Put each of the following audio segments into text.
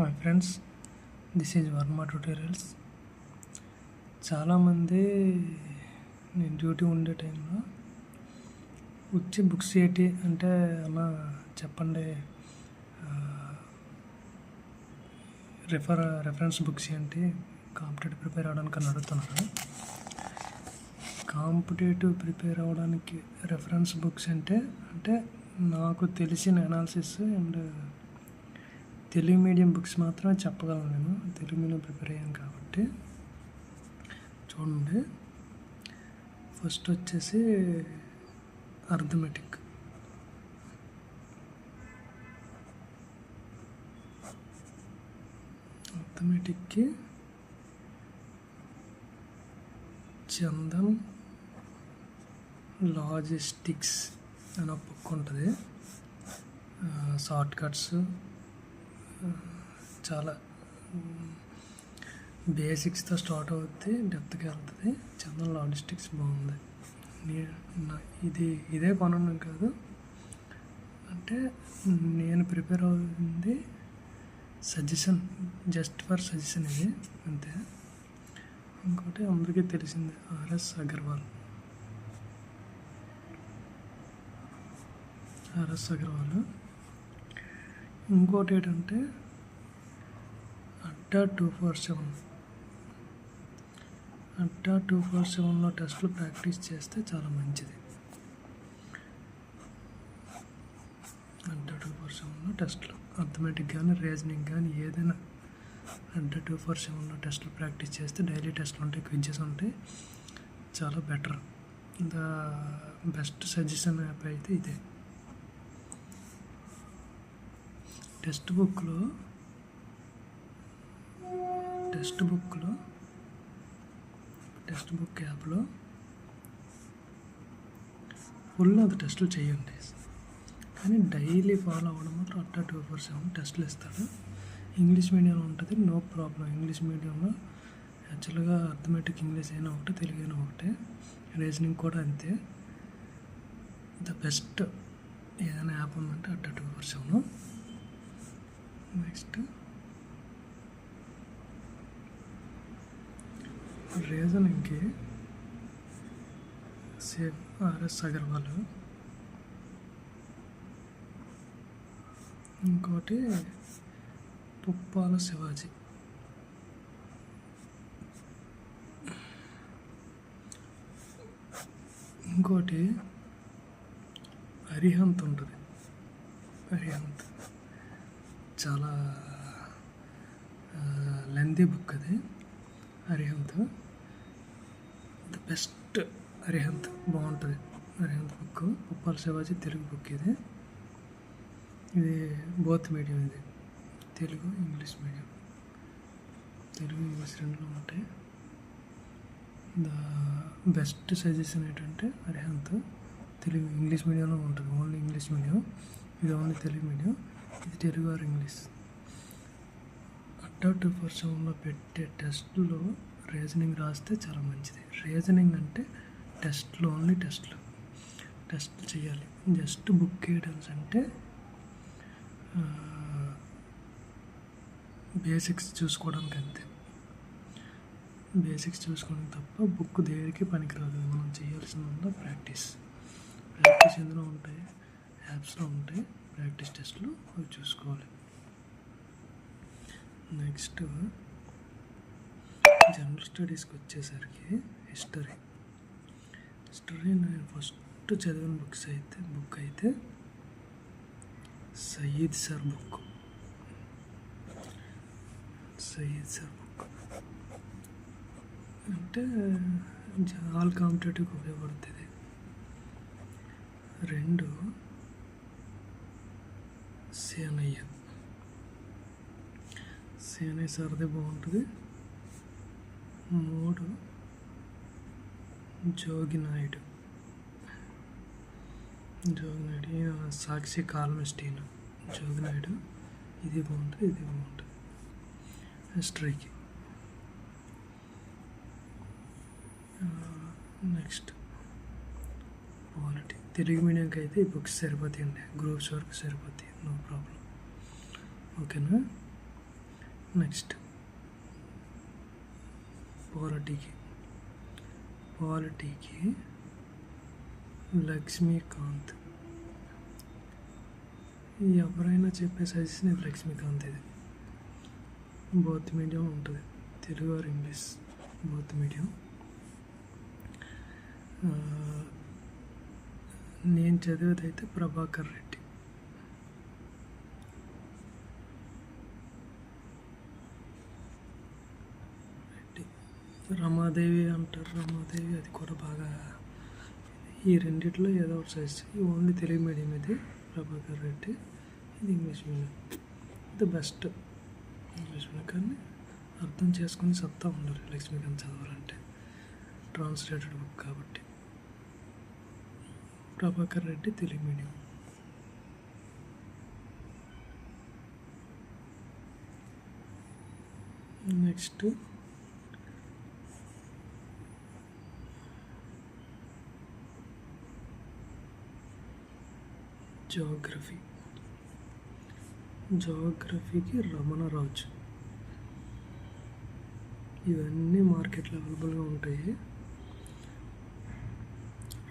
Hi friends this is Varma tutorials చాలామంది నేను duty ఉండే టైంలో వచ్చి బుక్స్ ఏంటి అంటే అలా చెప్పండి రిఫర్ రెఫరెన్స్ బుక్స్ ఏంటి కాంపిటేటివ్ ప్రిపేర్ అవ్వడానికి అని అడుగుతున్నారు. కాంపిటేటివ్ ప్రిపేర్ అవ్వడానికి రెఫరెన్స్ బుక్స్ అంటే అంటే నాకు తెలిసిన analysis and Telugu medium books మాత్రం చెప్పగలను నేను తెలుగు మీడియం ప్రిపేర్ అయ్యాను కాబట్టి చూడండి. ఫస్ట్ వచ్చేసి అర్థమెటిక్ అర్థమెటిక్కి చందన్ లాజిస్టిక్స్ అని ఒక బుక్ ఉంటుంది. షార్ట్ కట్స్ చాలా బేసిక్స్తో స్టార్ట్ అవుతుంది డెప్త్కి వెళ్తుంది. చందన్ లాజిస్టిక్స్ బాగుంది. ఇది ఇదే కొనడం కాదు. అంటే నేను ప్రిపేర్ అవుతుంది సజెషన్ జస్ట్ ఫర్ సజెషన్ ఇది అంతే. ఇంకోటి అందరికీ తెలిసింది ఆర్ఎస్ అగర్వాల్. ఆర్ఎస్ అగర్వాల్. ఇంకోటి ఏంటంటే Adda two four seven. Adda two four సెవెన్లో టెస్ట్లు ప్రాక్టీస్ చేస్తే చాలా మంచిది. అడ్డా టూ ఫోర్ సెవెన్లో టెస్ట్లు. అథమెటిక్ కానీ రీజనింగ్ కానీ ఏదైనా అడ్డా టూ ఫోర్ సెవెన్లో టెస్ట్లు ప్రాక్టీస్ చేస్తే డైలీ టెస్ట్లు ఉంటాయి క్విజెస్ ఉంటాయి. చాలా better. The best suggestion app అయితే ఇదే. టెక్స్ట్ బుక్లో టెక్స్ట్ బుక్లో టెక్స్ట్ బుక్ యాప్లో ఫుల్ అది టెస్టులు చేయండి. కానీ డైలీ ఫాలో అవ్వడం మాత్రం అట్టా టూ ఫోర్ సెవెన్ టెస్టులు ఇస్తాడు. ఇంగ్లీష్ మీడియంలో ఉంటుంది నో ప్రాబ్లం. ఇంగ్లీష్ మీడియంలో యాక్చువల్గా అర్థమెటిక్ ఇంగ్లీష్ అయినా ఒకటే తెలుగు అయినా ఒకటే. రీజనింగ్ కూడా అంతే. ద బెస్ట్ ఏదైనా యాప్ ఉందంటే Adda two four seven. Next. రీజనింగ్కి safe RS Agarwal. ఇంకోటి పుప్పాల శివాజీ. ఇంకోటి అరిహంత్ ఉంటుంది. అరిహంత్ చాలా లెందీ బుక్ అది. అరిహంత్ ద బెస్ట్ అరిహంత్ బాగుంటుంది. అరిహంత్ బుక్ ఉప్పాల శివాజీ తెలుగు బుక్ ఇది. ఇది బోత్ మీడియం ఇది. Telugu English medium Telugu English రెండులో ఉంటాయి. ద బెస్ట్ సజెషన్ ఏంటంటే అరిహంత్ తెలుగు ఇంగ్లీష్ మీడియంలో ఉంటుంది. ఓన్లీ ఇంగ్లీష్ మీడియం ఇది ఓన్లీ తెలుగు మీడియం ఇది Telugu or English. Adda two పెట్టే టెస్ట్లో రీజనింగ్ రాస్తే చాలా మంచిది. రీజనింగ్ అంటే టెస్ట్లు ఓన్లీ టెస్ట్లు. టెస్ట్లు చేయాలి. జస్ట్ బుక్ గైడెన్స్ అంటే బేసిక్స్ చూసుకోవడానికి అంతే. బేసిక్స్ చూసుకోవడం తప్ప బుక్ దేనికి పనికిరాదు. మనం చేయాల్సిందంతా ప్రాక్టీస్. ప్రాక్టీస్ ఎందులో ఉంటాయి? యాప్స్లో ఉంటాయి. ప్రాక్టీస్ టెస్ట్లు అవి చూసుకోవాలి. నెక్స్ట్ జనరల్ స్టడీస్కి వచ్చేసరికి హిస్టరీ. హిస్టరీ నేను ఫస్ట్ చదివిన బుక్స్ అయితే బుక్ అయితే Syed sir book. Syed sir book. అంటే ఆల్ కాంపిటేటివ్కి ఉపయోగపడుతుంది. రెండు సేనయ్య సేనయ్య సార్దే బాగుంటుంది మూడు జోగి నాయుడు జోగి నాయుడు ఈయన సాక్షి కాలమిస్ట్ ఈయన జోగి నాయుడు ఇది బాగుంటుంది ఇది బాగుంటుంది హిస్టరీకి నెక్స్ట్ పాలిటీ తెలుగు మీడియంకి అయితే ఈ బుక్స్ సరిపోతాయండి గ్రూప్స్ వరకు సరిపోతాయి. No problem. ఓకేనా? నెక్స్ట్. పాలిటీకి. పాలిటీకి లక్ష్మీకాంత్. ఎవరైనా చెప్పే సజెషన్ ఇది లక్ష్మీకాంత్ ఇది. బౌత్ మీడియం ఉంటుంది. Telugu or English both medium. నేను చదివేది అయితే ప్రభాకర్ రెడ్డి. రెడ్డి. రమాదేవి అంటారు రమాదేవి అది కూడా బాగా ఈ రెండిట్లో ఏదో ఒకటి సైజ్ ఓన్లీ తెలుగు మీడియం ఇది ప్రభాకర్ రెడ్డి. ఇది ఇంగ్లీష్ మీడియం ఇది బెస్ట్ ఇంగ్లీష్ మీడియం కానీ అర్థం చేసుకుని సత్తా ఉండాలి లక్ష్మీకాంత్ చదవాలంటే. ట్రాన్స్లేటెడ్ బుక్ కాబట్టి. Prabhakar Reddy Telugu medium. Next. Geography. జోగ్రఫీకి Ramanaraju. ఇవన్నీ మార్కెట్లో అవైలబుల్గా ఉంటాయి.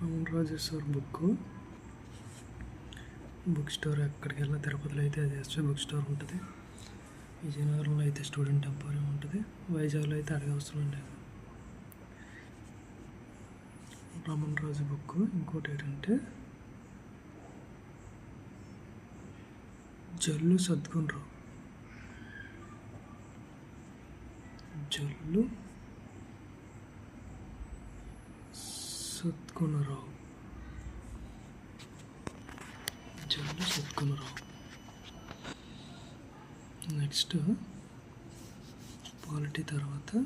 Ramanaraju sir book book store ఎక్కడికి వెళ్ళినా తిరుపతిలో అయితే అది ఎస్వి బుక్ స్టోర్ ఉంటుంది. విజయనగరంలో అయితే స్టూడెంట్ ఎంపోరియం ఉంటుంది. వైజాగ్లో అయితే అడగ అవసరం లేదు. రమణ రాజు బుక్ ఇంకోటి ఏంటంటే జల్లు సద్గుణరావు. జల్లు సద్గుణరావు. జల్లు సద్గుణరావు. నెక్స్ట్ పాలిటీ తర్వాత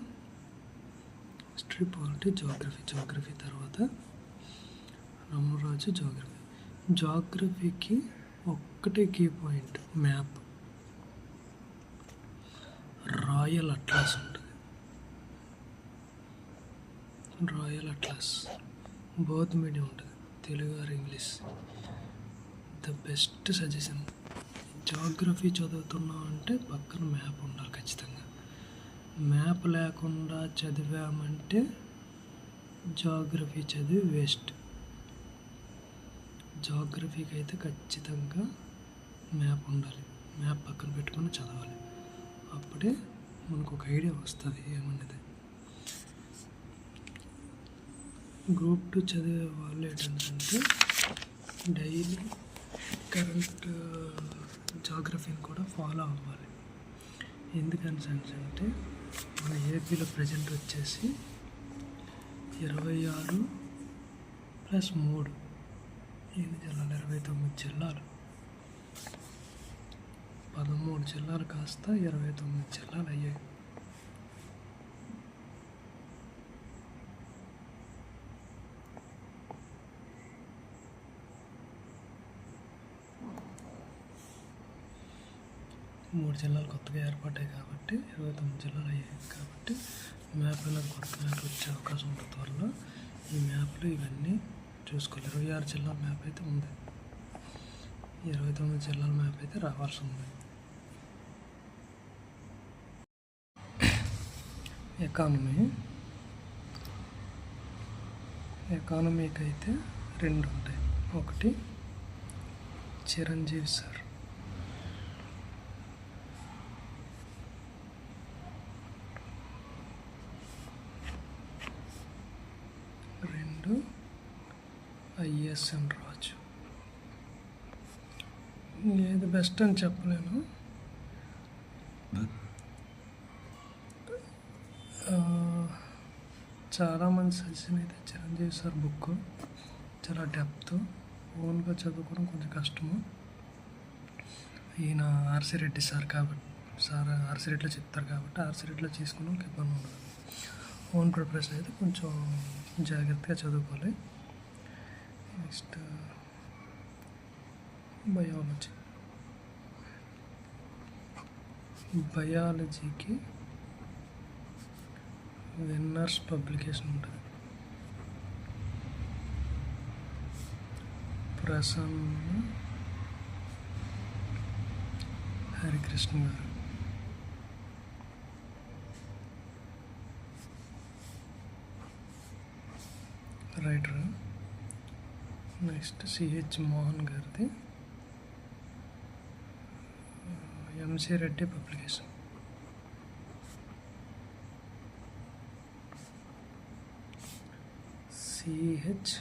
హిస్టరీ పాలిటీ జోగ్రఫీ జోగ్రఫీ తర్వాత రామరాజు జోగ్రఫీ. జోగ్రఫీకి ఒక్కటే key point map. Royal Atlas ఉంటుంది. Royal Atlas. బోత్ మీడియం ఉంటుంది. Telugu or English. The best suggestion. Geography చదువుతున్నాం అంటే పక్కన మ్యాప్ ఉండాలి ఖచ్చితంగా. మ్యాప్ లేకుండా చదివామంటే జాగ్రఫీ చదివి వేస్ట్. జాగ్రఫీకి అయితే ఖచ్చితంగా మ్యాప్ ఉండాలి. మ్యాప్ పక్కన పెట్టుకొని చదవాలి. అప్పుడే మనకు ఒక ఐడియా వస్తుంది ఏమన్నది. గ్రూప్ టూ చదివే వాళ్ళు ఏంటంటే డైలీ కరెంట్ జాగ్రఫీని కూడా ఫాలో అవ్వాలి. ఎందుకని అంటే మన ఏపీలో ప్రజెంట్ వచ్చేసి ఇరవై ఆరు ప్లస్ మూడు. ఎన్ని జిల్లాలు? ఇరవై తొమ్మిది జిల్లాలు. పదమూడు జిల్లాలు కాస్త ఇరవై తొమ్మిది జిల్లాలు అయ్యాయి. మూడు జిల్లాలు కొత్తగా ఏర్పడ్డాయి కాబట్టి ఇరవై తొమ్మిది జిల్లాలు అయ్యాయి కాబట్టి మ్యాప్ అనేది కొత్త మ్యాప్ వచ్చే అవకాశం ఉంటుంది త్వరలో ఈ మ్యాప్లో ఇవన్నీ చూసుకోవాలి. ఇరవై ఆరు జిల్లాల మ్యాప్ అయితే ఉంది. ఇరవై తొమ్మిది జిల్లాల మ్యాప్ అయితే రావాల్సి ఉంది. ఎకానమీ. ఎకానమీకి అయితే రెండు ఉంటాయి. ఒకటి చిరంజీవి సార్ రెండు ఐఎస్ఎన్ రాజు ఏది బెస్ట్ అని చెప్పలేను. చాలామంది సజెషన్ అయితే చిరంజీవి సార్ బుక్. చాలా డెప్త్ ఓన్గా చదువుకోవడం కొంచెం కష్టము. ఈయన ఆర్సి రెడ్డి సార్ కాబట్టి సార్ ఆర్సి రెడ్డిలో చెప్తారు కాబట్టి ఆర్సి రెడ్డిలో చేసుకున్నాం ఇబ్బంది ఉండదు. ఓన్ ప్రిపరేషన్ అయితే కొంచెం జాగ్రత్తగా చదువుకోవాలి. Next biology. బయాలజీకి విన్నర్స్ పబ్లికేషన్ ఉంటుంది. ప్రసన్న హరికృష్ణ గారు. రైటర్? నెక్స్ట్ సిహెచ్ మోహన్ గారిది MC Reddy publication CH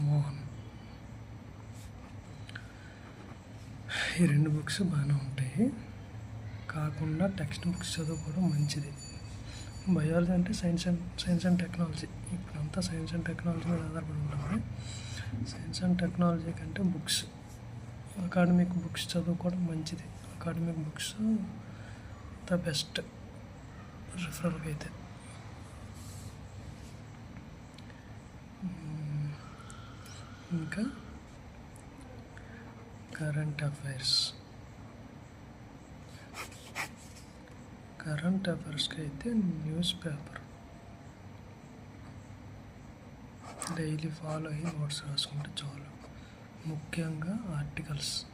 Mohan ఈ రెండు బుక్స్ బాగానే ఉంటాయి కాకుండా టెక్స్ట్ బుక్స్ చదువుకోవడం మంచిది బయాలజీ అంటే science and science and technology. ఇప్పుడంతా సైన్స్ అండ్ టెక్నాలజీ మీద ఆధారపడి ఉంటుంది. సైన్స్ అండ్ టెక్నాలజీ కంటే బుక్స్. అకాడమిక్ బుక్స్ చదువుకోవడం మంచిది. అకాడమిక్ బుక్స్ ద బెస్ట్ రిఫరల్గా అయితే. ఇంకా కరెంట్ అఫైర్స్. కరెంట్ అఫైర్స్కి అయితే న్యూస్ పేపర్. డైలీ ఫాలో అయ్యి నోట్స్ రాసుకుంటే చాలు. ముఖ్యంగా ఆర్టికల్స్.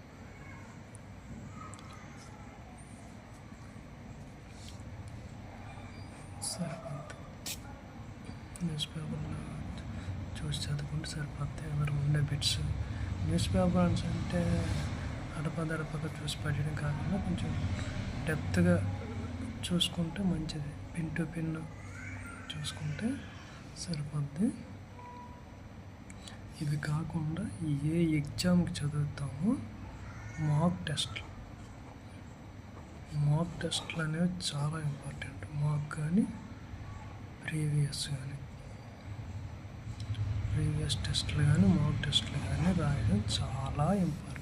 సరిపోద్ది. న్యూస్ పేపర్లో చూసి చదువుకుంటే సరిపోద్ది. ఎవరు ఉండే బిట్స్. న్యూస్ పేపర్స్ అంటే అడపదడపగా చూసి పడడం కాకుండా కొంచెం డెప్త్గా చూసుకుంటే మంచిది. పిన్ టు పిన్ చూసుకుంటే సరిపోద్ది. ఇవి కాకుండా ఏ ఎగ్జామ్కి చదువుతామో మాక్ టెస్ట్లు మాక్ టెస్ట్లు అనేవి చాలా ఇంపార్టెంట్. మాక్ కానీ ప్రీవియస్ కానీ. ప్రీవియస్ టెస్ట్లు కానీ మాక్ టెస్ట్లు కానీ రాయడం చాలా ఇంపార్టెంట్.